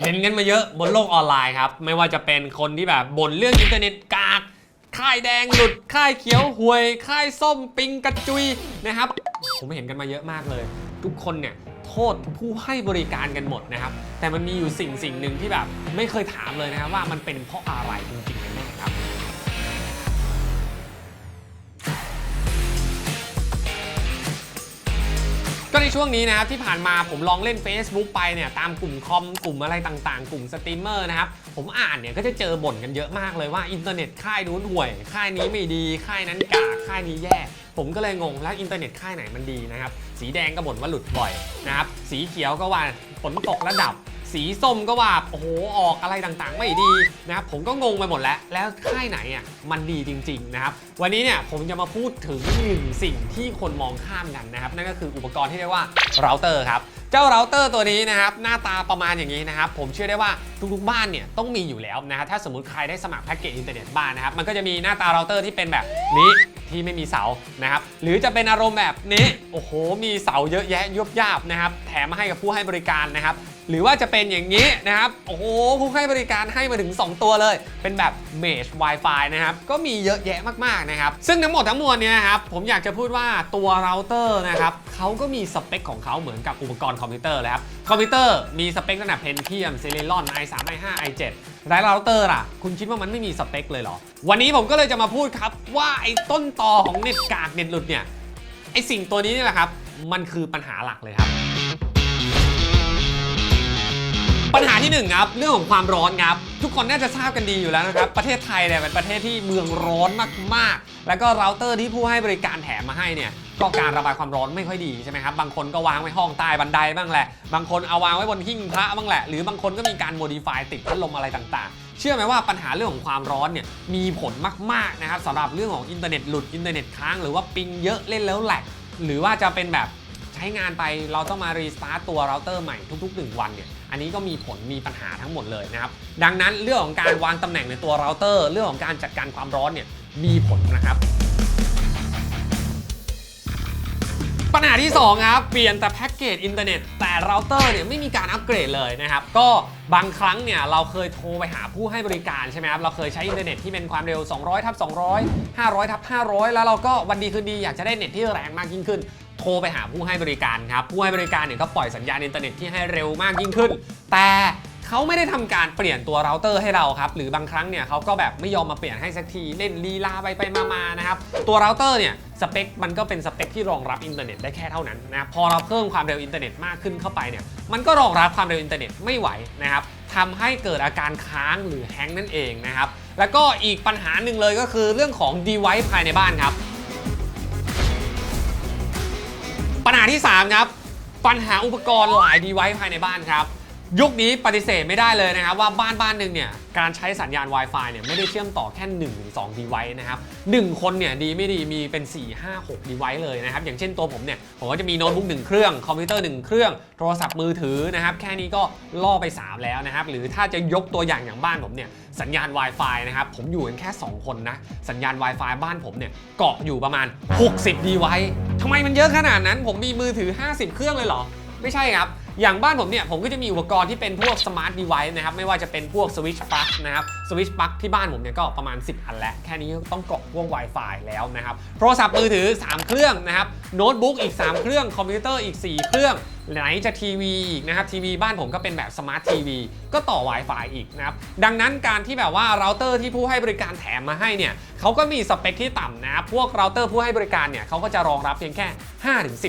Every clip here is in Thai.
เห็นกันมาเยอะบนโลกออนไลน์ครับ ไม่ว่าจะเป็นคนที่แบบบ่นเรื่องอินเทอร์เน็ตกากค่ายแดงหลุดค่ายเขียวห่วย ค่ายส้มปิงกระจุยนะครับ ผมเห็นกันมาเยอะมากเลย ทุกคนเนี่ยโทษผู้ให้บริการกันหมดนะครับ แต่มันมีอยู่สิ่งสิ่งหนึ่งที่แบบไม่เคยถามเลยนะครับว่ามันเป็นเพราะอะไรจริงๆ ก็ในช่วงนี้นะครับที่ผ่านมาผมลองเล่น Facebook ไปเนี่ยตามกลุ่มคอมกลุ่มอะไรต่างๆ กลุ่มสตรีมเมอร์นะครับผมอ่านเนี่ยก็จะเจอบ่นกันเยอะมากเลยว่าอินเทอร์เน็ตค่ายนู้นห่วย ค่ายนี้ไม่ดี ค่ายนั้นกากค่ายนี้แย่ ผมก็เลยงงแล้วอินเทอร์เน็ตค่ายไหนมันดีนะครับสีแดงก็บ่นว่าหลุดบ่อยนะครับสีเขียวก็ว่าฝนตกระดับ สีส้มก็ว่าโอ้โหออกอะไรต่างๆ ไม่ดีนะครับผมก็งงไปหมดแล้ว แล้วค่ายไหนอะมันดีจริงๆนะครับวันนี้เนี่ยผมจะมาพูดถึงหนึ่งสิ่งที่คนมองข้ามกันนะครับนั่นก็คืออุปกรณ์ที่เรียกว่าเราเตอร์ครับเจ้าเราเตอร์ตัวนี้นะครับหน้าตาประมาณอย่างนี้นะครับผมเชื่อได้ว่าทุกๆบ้านเนี่ยต้องมีอยู่แล้วนะครับถ้าสมมติใครได้สมัครแพ็กเกจอินเทอร์เน็ตบ้านนะครับมันก็จะมีหน้าตาเราเตอร์ที่เป็นแบบนี้ที่ไม่มีเสานะครับหรือจะเป็นอารมณ์แบบนี้โอ้โห มีเสาเยอะแยะยุบยาบนะครับแถมมาให้กับผู้ให้บริการนะครับ หรือว่าจะเป็นอย่างนี้นะครับ โอ้โหผู้ให้บริการให้มาถึง 2 ตัวเลย เป็นแบบ Mesh Wi-Fi นะครับ ก็มีเยอะแยะมากๆนะครับ ซึ่งทั้งหมดทั้งมวลเนี่ยนะครับผมอยากจะพูดว่าตัวเราเตอร์นะครับเขาก็มีสเปคของเขาเหมือนกับอุปกรณ์คอมพิวเตอร์เลยครับคอมพิวเตอร์มีสเปคระดับ Pentium Celeron i3 i5 i7 แล้เราเตอร์ล่ะ คุณคิดว่ามันไม่มีสเปคเลยเหรอ วันนี้ผมก็เลยจะมาพูดครับ ว่าไอ้ต้นตอของเน็ตกากเน็ตหลุดเนี่ยไอ้สิ่งตัวนี้นี่แหละครับ มันคือปัญหาหลักเลยครับ ปัญหาที่หนึ่งครับเรื่องของความร้อนครับ ทุกคนน่าจะทราบกันดีอยู่แล้วนะครับ ประเทศไทยเนี่ยเป็นประเทศที่เมืองร้อนมากๆ แล้วก็เราเตอร์ที่ผู้ให้บริการแถมมาให้เนี่ยก็การระบายความร้อนไม่ค่อยดีใช่ไหมครับ บางคนก็วางไว้ห้องใต้บันไดบ้างแหละ บางคนเอาวางไว้บนหิ้งพระบ้างแหละ หรือบางคนก็มีการโมดิฟายติดพัดลมอะไรต่างๆ เชื่อไหมว่าปัญหาเรื่องของความร้อนเนี่ยมีผลมากๆนะครับสำหรับเรื่องของอินเทอร์เน็ตหลุดอินเทอร์เน็ตค้างหรือว่าปิงเยอะเล่นแล้วแหลกหรือว่าจะเป็นแบบ ช้งานไปเราต้องมารีสตาร์ตตัวเราเตอร์ใหม่ทุกๆ 1 วันเนี่ยอันนี้ก็มีผลมีปัญหาทั้งหมดเลยนะครับ ดังนั้นเรื่องของการวางตำแหน่งในตัวเราเตอร์ เรื่องของการจัดการความร้อนเนี่ยมีผลนะครับ ปัญหาที่ 2 ครับ เปลี่ยนแต่แพ็กเกจอินเทอร์เน็ตแต่เราเตอร์เนี่ยไม่มีการอัปเกรดเลยนะครับ ก็บางครั้งเนี่ยเราเคยโทรไปหาผู้ให้บริการใช่ไหมครับ เราเคยใช้อินเทอร์เน็ตที่เป็นความเร็ว 200ทับ200 500ทับ500 แล้วเราก็วันดีคืนดีอยากจะได้เน็ตที่แรงมากยิ่งขึ้น รไปหาผู้ให้บริการครับ ผู้ให้บริการเนี่ยก็ปล่อยสัญญาณอินเทอร์เน็ตที่ให้เร็วมากยิ่งขึ้น แต่เขาไม่ได้ทำการเปลี่ยนตัวเราเตอร์ให้เราครับ หรือบางครั้งเนี่ยเขาก็แบบไม่ยอมมาเปลี่ยนให้สักทีเล่นลีลาไปไปมามานะครับ ตัวเราเตอร์เนี่ยสเปคมันก็เป็นสเปคที่รองรับอินเทอร์เน็ตได้แค่เท่านั้นนะพอเราเพิ่มความเร็วอินเทอร์เน็ตมากขึ้นเข้าไปเนี่ยมันก็รองรับความเร็วอินเทอร์เน็ตไม่ไหวนะครับทำให้เกิดอาการค้างหรือแฮงก์นั่นเองนะครับแล้วก็อีกปัญหาหนึ่งเลยก็คือเรื่องของ device ภายในบ้านครับ ปัญหาที่ 3 ครับ ปัญหาอุปกรณ์หลายดีไว้ภายในบ้านครับ ยุคนี้ปฏิเสธไม่ได้เลยนะครับ ว่าบ้านบ้านหนึ่งเนี่ยการใช้สัญญาณ Wi-Fi เนี่ยไม่ได้เชื่อมต่อแค่1-2ถึง2 device นะครับ1คนเนี่ยดีไม่ดีมีเป็น 4 5 6 device เลยนะครับ อย่างเช่นตัวผมเนี่ย ผมก็จะมีโน้ตบุ๊ก1เครื่อง คอมพิวเตอร์ 1 เครื่อง โทรศัพท์มือถือนะครับ แค่นี้ก็ล่อไป 3 แล้วนะครับ หรือถ้าจะยกตัวอย่างอย่างบ้านผมเนี่ยสัญญาณ Wi-Fi นะครับ ผมอยู่กันแค่ 2 คนนะ สัญญาณ Wi-Fi บ้านผมเนี่ยเกาะอยู่ประมาณ 60 device ทำไมมันเยอะขนาดนั้น ผมมีมือถือ 50 เครื่องเลยเหรอ ไม่ใช่ครับ อย่างบ้านผมเนี่ยผมก็จะมีอุปกรณ์ที่เป็นพวกสมาร์ทเดเวิ์นะครับไม่ว่าจะเป็นพวกสวิตช์ปลั๊กนะครับสวิตช์ปลั๊กที่บ้านผมเนี่ยก็ประมาณ 10 อันแล้ว แค่นี้ต้องเกาะพวก Wi-Fi แล้วนะครับโทรศัพท์มือถือ 3 เครื่องนะครับโน้ตบุ๊กอีก 3 เครื่องคอมพิวเตอร์อีก 4 เครื่อง ไหนจะทีวีอีกนะครับทีวีบ้านผมก็เป็นแบบสมาร์ททีวีก็ต่อ Wi-Fi อีกนะครับ ดังนั้นการที่แบบว่าเราเตอร์ที่ผู้ให้บริการแถมมาให้เนี่ยเขาก็มีสเปคที่ต่ำนะครับพวกเราเตอร์ผู้ให้บริการเนี่ยเขาก็จะรองรับเพียงแค่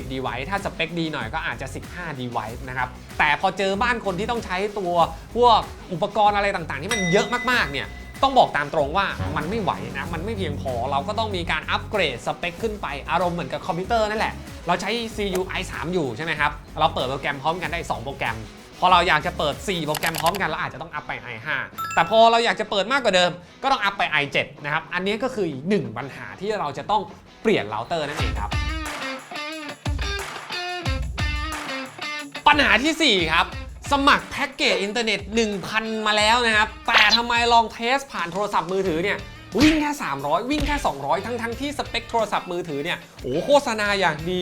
5-10 device ถ้าสเปคดีหน่อยก็อาจจะ 15 device นะครับ แต่พอเจอบ้านคนที่ต้องใช้ตัวพวกอุปกรณ์อะไรต่างๆ ที่มันเยอะมากๆเนี่ย ต้องบอกตามตรงว่ามันไม่ไหวนะ มันไม่เพียงพอเราก็ต้องมีการอัปเกรดสเปคขึ้นไปอารมณ์เหมือนกับคอมพิวเตอร์นั่นแหละ เราใช้ CU i3 อยู่ใช่ไหมครับ เราเปิดโปรแกรมพร้อมกันได้ 2 โปรแกรม พอเราอยากจะเปิด 4 โปรแกรมพร้อมกันเราอาจจะต้องอัพไป i5 แต่พอเราอยากจะเปิดมากกว่าเดิม ก็ต้องอัพไป i7 นะครับอันนี้ก็คืออีกหนึ่งปัญหาที่เราจะต้องเปลี่ยนเราเตอร์นั่นเองครับปัญหาทีสี่4 ครับ สมัครแพ็กเกจอินเทอร์เน็ต 1,000 มาแล้วนะครับ แต่ทำไมลองเทสผ่านโทรศัพท์มือถือเนี่ยวิ่งแค่ 300 วิ่งแค่ 200 ทั้งทั้งที่สเปคโทรศัพท์มือถือเนี่ยโอ้โฆษณาอย่างดี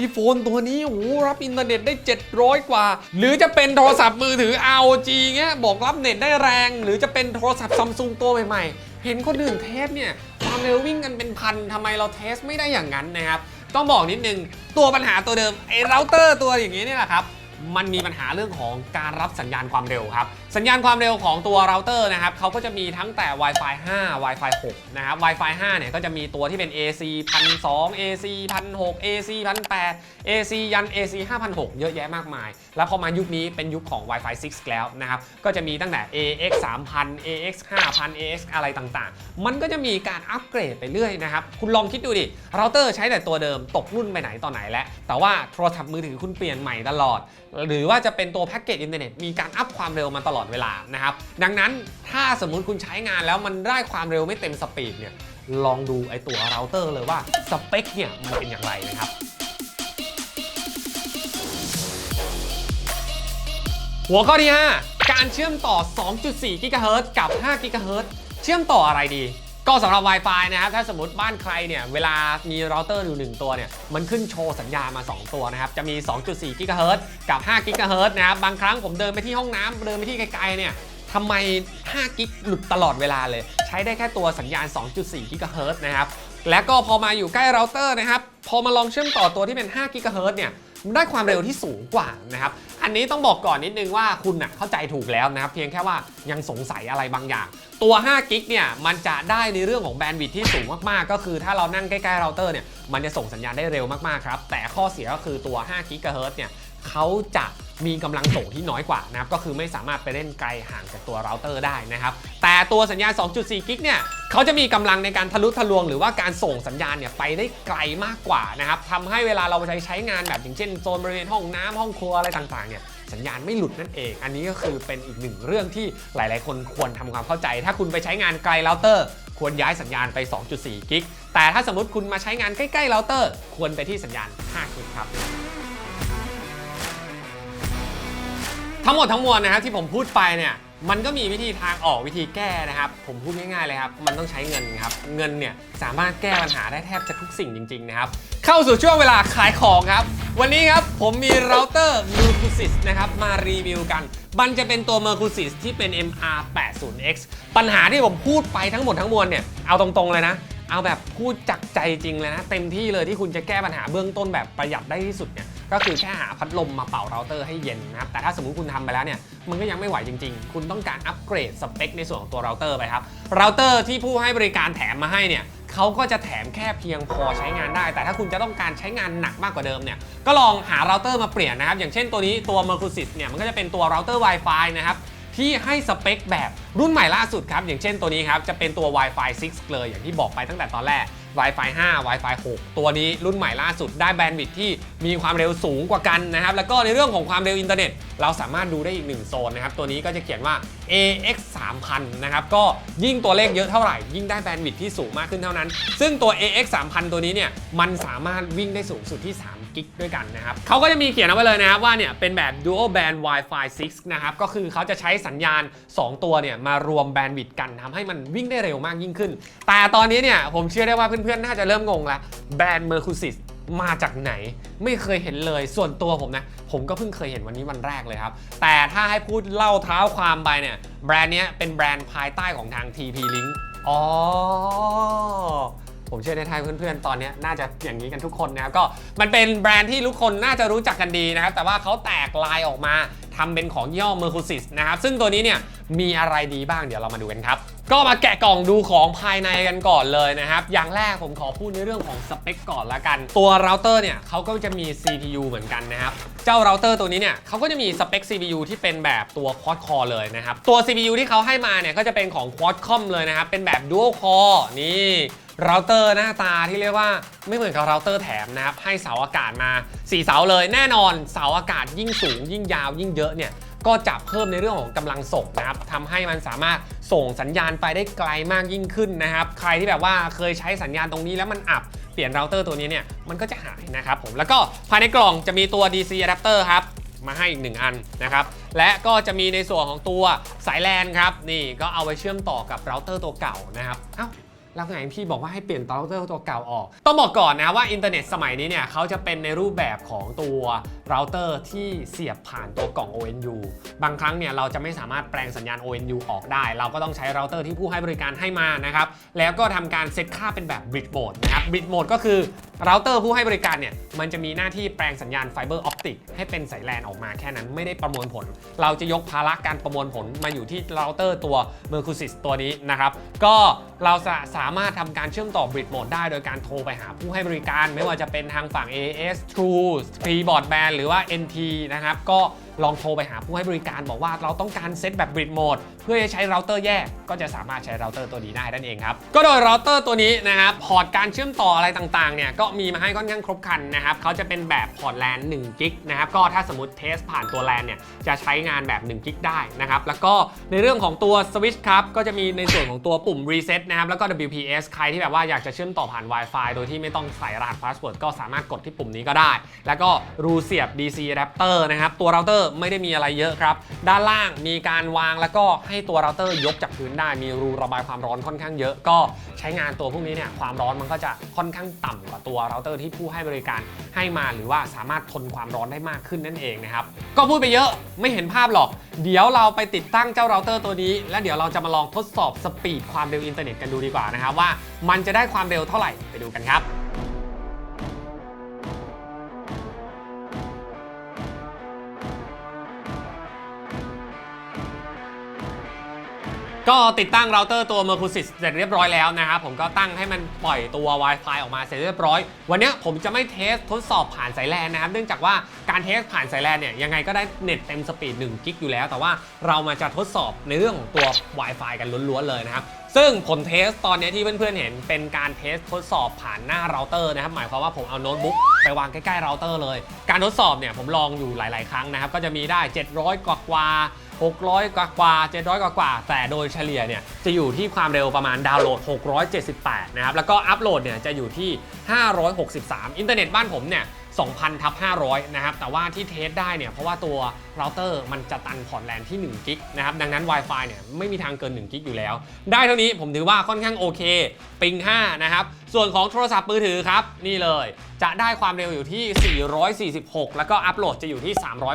iPhone ตัวนี้โอ้รับอินเทอร์เน็ตได้ 700 กว่า หรือจะเป็นโทรศัพท์มือถือ ROG เงี้ยบอกรับเน็ตได้แรง หรือจะเป็นโทรศัพท์ซัมซุงตัวใหม่ๆ เห็นคนอื่นเทสเนี่ยความเร็ววิ่งกันเป็นพันทำไมเราเทสไม่ได้อย่างนั้นนะครับ ต้องบอกนิดนึง ตัวปัญหาตัวเดิมไอ้เราเตอร์ตัวอย่างนี้นี่แหละครับ มันมีปัญหาเรื่องของการรับสัญญาณความเร็วครับ สัญญาณความเร็วของตัวเราเตอร์นะครับเขาก็จะมีทั้งแต่ Wi-Fi 5 Wi-Fi 6 นะครับ Wi-Fi 5 เนี่ยก็จะมีตัวที่เป็น AC 1,200 AC 1,600 AC 1,800 AC ยัน AC 5,600เยอะแยะมากมาย แล้วพอมายุคนี้เป็นยุคของ Wi-Fi 6 แล้วนะครับ ก็จะมีตั้งแต่ AX 3,000 AX 5,000 AX อะไรต่างๆ มันก็จะมีการอัปเกรดไปเรื่อยนะครับ คุณลองคิดดูดิ เราเตอร์ใช้แต่ตัวเดิมตกรุ่นไปไหนต่อไหนแล้ว แต่ว่าโทรศัพท์มือถือคุณเปลี่ยนใหม่ตลอด หรือว่าจะเป็นตัวแพ็กเกจอินเทอร์เน็ตมีการอัพความเร็วมาตลอดเวลานะครับ ดังนั้นถ้าสมมุติคุณใช้งานแล้วมันได้ความเร็วไม่เต็มสปีดเนี่ยลองดูไอตัวเราเตอร์เลยว่าสเปคเนี่ยมันเป็นอย่างไรนะครับหัวข้อที่ 5 การเชื่อมต่อ 2.4 GHz กับ 5 GHz เชื่อมต่ออะไรดี ก็สำหรับ Wi-Fi นะครับถ้าสมมติบ้านใครเนี่ยเวลามีเราเตอร์อยู่ 1 ตัวเนี่ยมันขึ้นโชว์สัญญาณมา 2 ตัวนะครับจะมี 2.4 GHz กับ5 GHz นะครับบางครั้งผมเดินไปที่ห้องน้ำเดินไปที่ไกลๆเนี่ยทำไม 5 กิกหลุดตลอดเวลาเลย ใช้ได้แค่ตัวสัญญาณ 2.4 GHz นะครับและก็พอมาอยู่ใกล้เราเตอร์นะครับพอมาลองเชื่อมต่อตัวที่เป็น5 GHz เฮิรตเนี่ย ได้ความเร็วที่สูงกว่านะครับ อันนี้ต้องบอกก่อนนิดนึงว่าคุณน่ะเข้าใจถูกแล้วนะครับเพียงแค่ว่ายังสงสัยอะไรบางอย่าง ตัว5กิกเนี่ยมันจะได้ในเรื่องของแบนด์วิดท์ที่สูงมากๆ ก็คือถ้าเรานั่งใกล้ๆเราเตอร์เนี่ยมันจะส่งสัญญาณได้เร็วมากๆครับแต่ข้อเสียก็คือตัว5กิกะเฮิรตเนี่ยเขาจะ มีกำลังส่งที่น้อยกว่านะครับก็คือไม่สามารถไปเล่นไกลห่างจากตัวเราเตอร์ได้นะครับแต่ตัวสัญญาณ 2.4 กิกเนี่ยเขาจะมีกำลังในการทะลุทะลวง หรือว่าการส่งสัญญาณเนี่ยไปได้ไกลมากกว่านะครับทำให้เวลาเราไปใช้ใช้งานแบบอย่างเช่นโซนบริเวณห้องน้ำห้องครัวอะไรต่างๆเนี่ยสัญญาณไม่หลุดนั่นเอง อันนี้ก็คือเป็นอีกหนึ่งเรื่องที่หลายๆ คนควรทำความเข้าใจ ถ้าคุณไปใช้งานไกลเราเตอร์ควรย้ายสัญญาณไป 2.4 กิก แต่ถ้าสมมติคุณมาใช้งานใกล้ๆเราเตอร์ ควรไปที่สัญญาณ 5 กิกครับ ทั้งหมดทั้งมวลนะครับที่ผมพูดไปเนี่ยมันก็มีวิธีทางออกวิธีแก้นะครับ ผมพูดง่ายๆเลยครับมันต้องใช้เงินครับเงินเนี่ยสามารถแก้ปัญหาได้แทบจะทุกสิ่งจริงๆนะครับเข้าสู่ช่วงเวลาขายของครับ วันนี้ครับผมมีเราเตอร์ Mercusys นะครับมารีวิวกัน มันจะเป็นตัว Mercusys ที่เป็น MR80X ปัญหาที่ผมพูดไปทั้งหมดทั้งมวลเนี่ยเอาตรงๆเลยนะเอาแบบพูดจากใจจริงเลยนะเต็มที่เลยที่คุณจะแก้ปัญหาเบื้องต้นแบบประหยัดได้ที่สุดเนี่ย ก็คือแค่หาพัดลมมาเป่าเราเตอร์ให้เย็นนะครับแต่ถ้าสมมุติคุณทำไปแล้วเนี่ยมันก็ยังไม่ไหวจริง ๆ คุณต้องการอัปเกรดสเปคในส่วนของตัวเราเตอร์ไปครับเราเตอร์ที่ผู้ให้บริการแถมมาให้เนี่ยเขาก็จะแถมแค่เพียงพอใช้งานได้ แต่ถ้าคุณจะต้องการใช้งานหนักมากกว่าเดิมเนี่ย ก็ลองหาเราเตอร์มาเปลี่ยนนะครับ อย่างเช่นตัวนี้ตัว Mercusys เนี่ย มันก็จะเป็นตัวเราเตอร์ Wi-Fi นะครับ ที่ให้สเปคแบบรุ่นใหม่ล่าสุดครับ อย่างเช่นตัวนี้ครับ จะเป็นตัว Wi-Fi 6 เลย อย่างที่บอกไปตั้งแต่ตอนแรก Wi-Fi 5 Wi-Fi 6 ตัวนี้รุ่นใหม่ล่าสุดได้แบนด์วิดที่มีความเร็วสูงกว่ากันนะครับ แล้วก็ในเรื่องของความเร็วอินเทอร์เน็ต เราสามารถดูได้อีกหนึ่งโซนนะครับ ตัวนี้ก็จะเขียนว่า AX 3000นะครับ ก็ยิ่งตัวเลขเยอะเท่าไหร่ ยิ่งได้แบนด์วิดที่สูงมากขึ้นเท่านั้น ซึ่งตัว AX 3000ตัวนี้เนี่ย มันสามารถวิ่งได้สูงสุดที่ 3 กิกด้วยกันนะครับเขาก็จะมีเขียนเอาไว้เลยนะครับว่าเนี่ยเป็นแบบ dual band Wi-Fi 6 นะครับ ก็คือเขาจะใช้สัญญาณ 2 ตัวเนี่ยมารวมแบนด์วิดกันทำให้มันวิ่งได้เร็วมากยิ่งขึ้น แต่ตอนนี้เนี่ยผมเชื่อได้ว่าเพื่อนๆ น่าจะเริ่มงงแล้วแบรนด์เมอร์คูซิสมาจากไหน ไม่เคยเห็นเลยส่วนตัวผมนะ ผมก็เพิ่งเคยเห็นวันนี้วันแรกเลยครับ แต่ถ้าให้พูดเล่าเท้าความไปเนี่ย แบรนด์นี้เป็นแบรนด์ภายใต้ของทาง TP Link อ๋อ ผมเชื่อในไทยเพื่อนๆ ตอนนี้น่าจะอย่างนี้กันทุกคนนะครับก็มันเป็นแบรนด์ที่ทุกคนน่าจะรู้จักกันดีนะครับ แต่ว่าเขาแตกลายออกมาทำเป็นของยี่ห้อ Mercusys นะครับ ซึ่งตัวนี้เนี่ยมีอะไรดีบ้างเดี๋ยวเรามาดูกันครับ ก็มาแกะกล่องดูของภายในกันก่อนเลยนะครับ อย่างแรกผมขอพูดในเรื่องของสเปคก่อนละกัน ตัวเราเตอร์เนี่ยเขาก็จะมี CPU เหมือนกันนะครับ เจ้าเราเตอร์ตัวนี้เนี่ยเขาก็จะมีสเปค CPU ที่เป็นแบบตัว Quad Core เลยนะครับ ตัว CPU ที่เขาให้มาเนี่ยก็จะเป็นของ Qualcomm เลยนะครับ เป็นแบบ Dual Core นี่ เราเตอร์หน้าตาที่เรียกว่าไม่เหมือนกับเราเตอร์แถมนะครับ ให้เสาอากาศมา 4 เสาเลยแน่นอนเสาอากาศยิ่งสูง ยิ่งยาวยิ่งเยอะเนี่ยก็จะเพิ่มในเรื่องของกำลังส่งนะครับทำให้มันสามารถส่งสัญญาณไปได้ไกลมากยิ่งขึ้นนะครับ ใครที่แบบว่าเคยใช้สัญญาณตรงนี้แล้วมันอับ เปลี่ยนเราเตอร์ตัวนี้เนี่ยมันก็จะหายนะครับผมแล้วก็ภายในกล่องจะมีตัว DC adapter ครับมาให้อีกหนึ่งอันนะครับ และก็จะมีในส่วนของตัวสายแลนครับ นี่ก็เอาไว้เชื่อมต่อกับเราเตอร์ตัวเก่านะครับ เอ้า แล้วไงพี่บอกว่าให้เปลี่ยนเราเตอร์ตัวเก่าออก ต้องบอกก่อนนะว่าอินเทอร์เน็ตสมัยนี้เนี่ยเขาจะเป็นในรูปแบบของตัวเราเตอร์ที่เสียบผ่านตัวกล่อง ONU บางครั้งเนี่ยเราจะไม่สามารถแปลงสัญญาณ ONU ออกได้ เราก็ต้องใช้เราเตอร์ที่ผู้ให้บริการให้มานะครับ แล้วก็ทำการเซตค่าเป็นแบบ Bridge Mode นะครับ Bridge Mode ก็คือเราเตอร์ผู้ให้บริการเนี่ยมันจะมีหน้าที่แปลงสัญญาณไฟเบอร์ออปติกให้เป็นสายแลนออกมาแค่นั้นไม่ได้ประมวลผล เราจะยกภาระการประมวลผลมาอยู่ที่เราเตอร์ตัว Mercusys ตัวนี้นะครับก็ เราจะสามารถทำการเชื่อมต่อบริดโหมดได้โดยการโทรไปหาผู้ให้บริการ ไม่ว่าจะเป็นทางฝั่ง AAS True Free Broadband หรือว่า NT นะครับก็ ลองโทรไปหาผู้ให้บริการบอกว่าเราต้องการเซตแบบ Bridge Mode เพื่อจะใช้เราเตอร์แยก ก็จะสามารถใช้เราเตอร์ตัวนี้ได้นั่นเองครับ ก็โดยเราเตอร์ตัวนี้นะครับพอร์ตการเชื่อมต่ออะไรต่างๆเนี่ยก็มีมาให้ค่อนข้างครบครันนะครับเขาจะเป็นแบบพอร์ตแลน1กิกนะครับก็ถ้าสมมติเทสผ่านตัวแลนเนี่ยจะใช้งานแบบ1กิกได้นะครับแล้วก็ในเรื่องของตัวสวิตช์ครับก็จะมีในส่วนของตัวปุ่ม reset นะครับแล้วก็ WPS ใครที่แบบว่าอยากจะเชื่อมต่อผ่าน Wi-Fi โดยที่ไม่ต้องใส่รหัสพาสเวิร์ดก็สามารถกดที่ปุ่มนี้ก็ได้ แล้วก็รูเสียบ DC adapter นะครับตัวเราเตอร์ไม่ได้มีอะไรเยอะครับ ด้านล่างมีการวางแล้วก็ให้ตัวเราเตอร์ยกจากพื้นได้ มีรูระบายความร้อนค่อนข้างเยอะ ก็ใช้งานตัวพวกนี้เนี่ยความร้อนมันก็จะค่อนข้างต่ำกว่าตัวเราเตอร์ที่ผู้ให้บริการให้มาหรือว่าสามารถทนความร้อนได้มากขึ้นนั่นเองนะครับ ก็พูดไปเยอะไม่เห็นภาพหรอก เดี๋ยวเราไปติดตั้งเจ้าเราเตอร์ตัวนี้ แล้วเดี๋ยวเราจะมาลองทดสอบสปีดความเร็วอินเทอร์เน็ตกันดูดีกว่านะครับว่า มันจะได้ความเร็วเท่าไหร่ไปดูกันครับ ก็ติดตั้งเราเตอร์ตัว Mercusys เสร็จเรียบร้อยแล้วนะครับผมก็ตั้งให้มันปล่อยตัว Wi-Fi ออกมาเสร็จเรียบร้อย วันนี้ผมจะไม่เทสทดสอบผ่านสายแลนนะครับเนื่องจากว่าการเทสผ่านสายแลนเนี่ยยังไงก็ได้เน็ตเต็มสปีด1กิกอยู่แล้ว แต่ว่าเรามาจะทดสอบในเรื่องของตัว Wi-Fi กันล้วนๆเลยนะครับซึ่งผลเทสตอนนี้ที่เพื่อนๆเห็นเป็นการเทสทดสอบผ่านหน้าเราเตอร์นะครับหมายความว่าผมเอาโน้ตบุ๊กไปวางใกล้ๆเราเตอร์เลย การทดสอบเนี่ยผมลองอยู่หลาย ๆ ครั้งนะครับก็จะมีได้ 700 กว่ากว่า 600 กว่ากว่า700 กว่ากว่า แต่โดยเฉลี่ยเนี่ยจะอยู่ที่ความเร็วประมาณดาวน์โหลด 678 นะครับ แล้วก็อัปโหลดเนี่ยจะอยู่ที่ 563 อินเทอร์เน็ตบ้านผมเนี่ย2,000ทับ500 นะครับ แต่ว่าที่เทสได้เนี่ยเพราะว่าตัว เราเตอร์มันจะตันพอร์ตแลนที่1กิกนะครับดังนั้น Wi-Fi เนี่ยไม่มีทางเกิน1กิกอยู่แล้ว ได้เท่านี้ผมถือว่าค่อนข้างโอเคปิง5นะครับส่วนของโทรศัพท์มือถือครับ นี่เลย จะได้ความเร็วอยู่ที่ 446 แล้วก็อัปโหลดจะอยู่ที่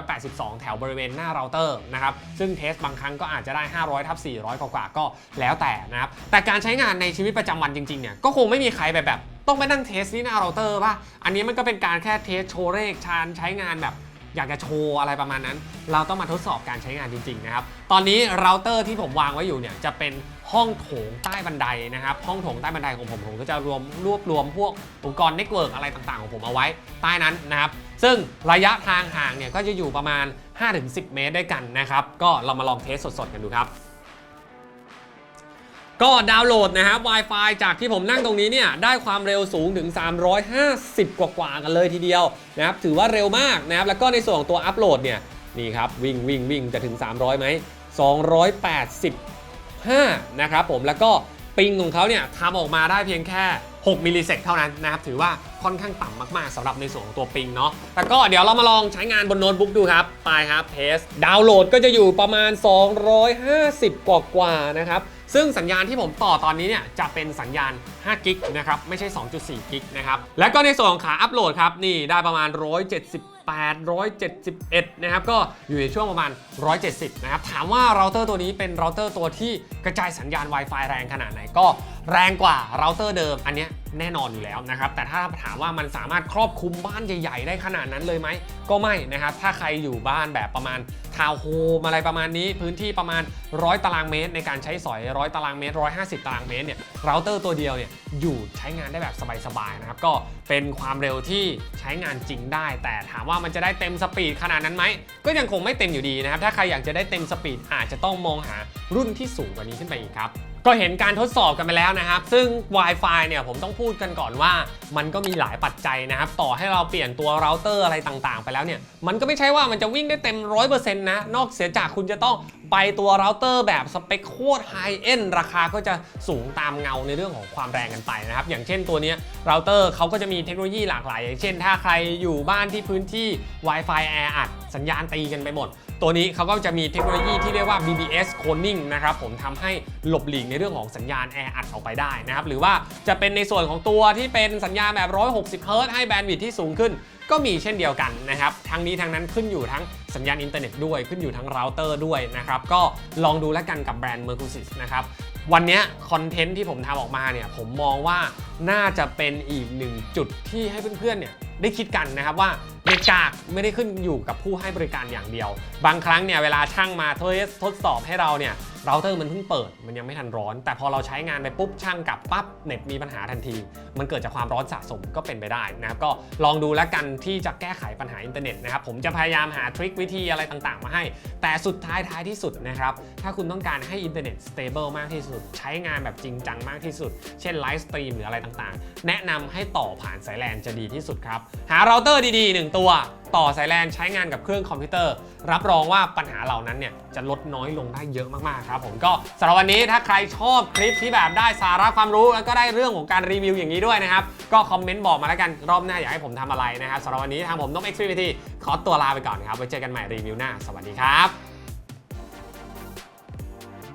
382 แถวบริเวณหน้าเราเตอร์นะครับซึ่งเทสบางครั้งก็อาจจะได้ 500ทับ400 กว่าก็แล้วแต่นะครับแต่การใช้งานในชีวิตประจำวันจริงๆเนี่ยก็คงไม่มีใครแบบแบบต้องไปนั่งเทสที่หน้าเราเตอร์ป่ะอันนี้มันก็เป็นการแค่เทสโชว์เลขชานใช้งานแบบ อยากจะโชว์อะไรประมาณนั้น เราต้องมาทดสอบการใช้งานจริงๆนะครับ ตอนนี้เราเตอร์ที่ผมวางไว้อยู่เนี่ยจะเป็นห้องโถงใต้บันไดนะครับ ห้องโถงใต้บันไดของผมผมก็จะรวมรวบรวมพวกอุปกรณ์เน็ตเวิร์กอะไรต่างๆ ของผมเอาไว้ใต้นั้นนะครับ ซึ่งระยะทางห่างเนี่ยก็จะอยู่ประมาณ 5-10 เมตรด้วยกันนะครับ ก็เรามาลองเทสสดๆกันดูครับ ก็ดาวน์โหลดนะครับ Wi-Fi จากที่ผมนั่งตรงนี้เนี่ย ได้ความเร็วสูงถึง 350 กว่าๆกันเลยทีเดียวนะครับ ถือว่าเร็วมากนะครับ แล้วก็ในส่วนของตัวอัปโหลดเนี่ย นี่ครับ วิ่งวิ่งวิ่งจะถึง 300 ไหม 285 นะครับผม แล้วก็ปิงของเขาเนี่ยทำออกมาได้เพียงแค่ 6มิลลิเซกเท่านั้นนะครับ ถือว่าค่อนข้างต่ำมากๆสำหรับในส่วนของตัวปิงเนาะแต่ก็เดี๋ยวเรามาลองใช้งานบนโน้ตบุ๊กดูครับไปครับเทสดาวน์โหลดก็จะอยู่ประมาณ 250 กว่ากว่านะครับ ซึ่งสัญญาณที่ผมต่อตอนนี้เนี่ยจะเป็นสัญญาณ5กิกนะครับ ไม่ใช่ 2.4กิกนะครับ แล้วก็ในส่วนของขาอัปโหลดครับ นี่ได้ประมาณ 178 171 นะครับ ก็อยู่ในช่วงประมาณ 170 นะครับ ถามว่าเราเตอร์ตัวนี้เป็นเราเตอร์ตัวที่กระจายสัญญาณ Wi-Fi แรงขนาดไหนก็ แรงกว่าเราเตอร์เดิมอันนี้แน่นอนอยู่แล้วนะครับ แต่ถ้าถามว่ามันสามารถครอบคลุมบ้านใหญ่ๆ ได้ขนาดนั้นเลยไหม ก็ไม่นะครับ ถ้าใครอยู่บ้านแบบประมาณทาวน์โฮมอะไรประมาณนี้ พื้นที่ประมาณ 100 ตารางเมตร ในการใช้สอย 100 ตารางเมตร 150 ตารางเมตรเนี่ยเราเตอร์ตัวเดียวเนี่ยอยู่ใช้งานได้แบบสบายๆนะครับ ก็เป็นความเร็วที่ใช้งานจริงได้ แต่ถามว่ามันจะได้เต็มสปีดขนาดนั้นไหม ก็ยังคงไม่เต็มอยู่ดีนะครับ ถ้าใครอยากจะได้เต็มสปีดอาจจะต้องมองหารุ่นที่สูงกว่านี้ขึ้นไปอีกครับ ก็เห็นการทดสอบกันไปแล้วนะครับ ซึ่ง Wi-Fi เนี่ยผมต้องพูดกันก่อนว่า มันก็มีหลายปัจจัยนะครับ ต่อให้เราเปลี่ยนตัวเราเตอร์อะไรต่างๆ ไปแล้วเนี่ย มันก็ไม่ใช่ว่ามันจะวิ่งได้เต็ม 100%นะ นอกเสียจากคุณจะต้องไปตัวเราเตอร์แบบสเปคโคตรไฮเอ็นราคาก็จะสูงตามเงาในเรื่องของความแรงกันไปนะครับ อย่างเช่นตัวนี้เราเตอร์เขาก็จะมีเทคโนโลยีหลากหลาย อย่างเช่น ถ้าใครอยู่บ้านที่พื้นที่ Wi-Fi แออัดสัญญาณตีกันไปหมด ตัวนี้เขาก็จะมีเทคโนโลยีที่เรียกว่า BBS cloning นะครับผมทำให้หลบหลีกในเรื่องของสัญญาณแออัดออกไปได้นะครับหรือว่าจะเป็นในส่วนของตัวที่เป็นสัญญาณแบบ 160เฮิรตให้แบนด์วิดที่สูงขึ้น ก็มีเช่นเดียวกันนะครับทั้งนี้ทั้งนั้นขึ้นอยู่ทั้งสัญญาณอินเทอร์เน็ตด้วยขึ้นอยู่ทั้งเราเตอร์ด้วยนะครับก็ลองดูแล้วกันกับแบรนด์ Mercosys นะครับวันนี้คอนเทนต์ที่ผมทำออกมาเนี่ยผมมองว่าน่าจะเป็นอีกหนึ่งจุดที่ให้เพื่อนๆเนี่ย ได้คิดกันนะครับว่าเน็ตกากไม่ได้ขึ้นอยู่กับผู้ให้บริการอย่างเดียว บางครั้งเนี่ยเวลาช่างมาทดทดสอบให้เราเนี่ย เราเตอร์มันเพิ่งเปิดมันยังไม่ทันร้อน แต่พอเราใช้งานไปปุ๊บช่างกลับปั๊บเน็ตมีปัญหาทันที มันเกิดจากความร้อนสะสมก็เป็นไปได้นะครับก็ลองดูแล้วกันที่จะแก้ไขปัญหาอินเทอร์เน็ตนะครับผมจะพยายามหาทริควิธีอะไรต่างๆ มาให้ แต่สุดท้ายท้ายที่สุดนะครับถ้าคุณต้องการให้อินเทอร์เน็ตสเตเบิลมากที่สุด ใช้งานแบบจริงจังมากที่สุด เช่นไลฟ์สตรีมหรืออะไรต่างๆ แนะนำให้ต่อผ่านสายแลนจะดีที่สุดครับหาเราเตอร์ดีๆ 1 ตัว ต่อสายแลนใช้งานกับเครื่องคอมพิวเตอร์ รับรองว่าปัญหาเหล่านั้นเนี่ย จะลดน้อยลงได้เยอะมากๆครับผมก็สำหรับวันนี้ถ้าใครชอบคลิปที่แบบได้สาระความรู้แล้วก็ได้เรื่องของการรีวิวอย่างนี้ด้วยนะครับ ก็คอมเมนต์บอกมาแล้วกันรอบหน้าอยากให้ผมทำอะไรนะครับสำหรับวันนี้ทางผมนกเอ็กซ์พีทีขอตัวลาไปก่อนครับไว้เจอกันใหม่รีวิวหน้าสวัสดีครับ